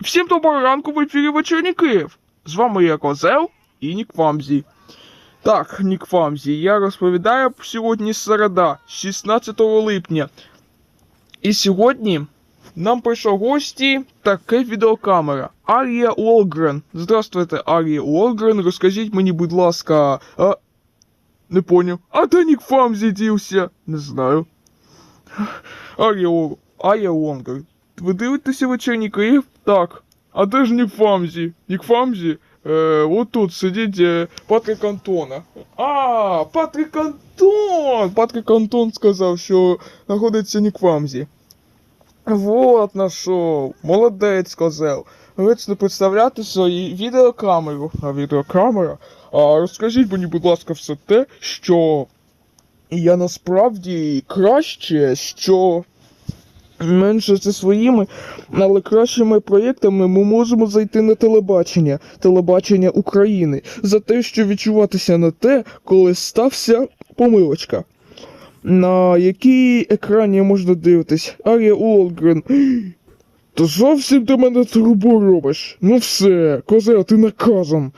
Всім доброго ранку в ефірі вечірній Київ. З вами я Козел і Нік Фамзі. Так, Нік Фамзі, я розповідаю сьогодні середа, 16 липня. І сьогодні нам прийшов гості таке відеокамера. Арія Уолгрен. Здравствуйте, Арія Уолгрен. Розкажіть мені, будь ласка. А... Не поняв. А де Нік Фамзі дівся? Не знаю. Арія Уол... Арія Уолгрен. Ви дивитеся вечірній Київ? Так. А де ж Нік Фамзі? Нік Фамзі? Е, от тут сидить е, Патрик Антона. А, Патрик Антон! Патрик Антон сказав, що знаходиться Нік Фамзі. Вот нашов. Молодець, сказав. Вечно представляти свою відеокамеру. А відеокамера? А розкажіть мені, будь ласка, все те, що я насправді краще, що менше зі своїми, але кращими проєктами ми можемо зайти на телебачення, телебачення України, за те, що відчуватися на те, коли стався помилочка. На якій екрані можна дивитись? Арія Уолгрен. Та зовсім ти мене трубу робиш. Ну все, козел, ти наказом.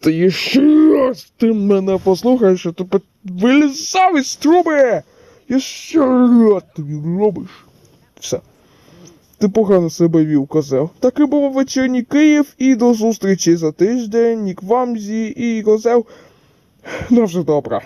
Та є ще раз ти мене послухаєш, що тебе вилізав із труби. Я ще раз тобі робиш. Все. Ти погано себе вів, козел. Такий був вечірній Київ і до зустрічі за тиждень, Нік квамзі, і козел. Ну вже добре.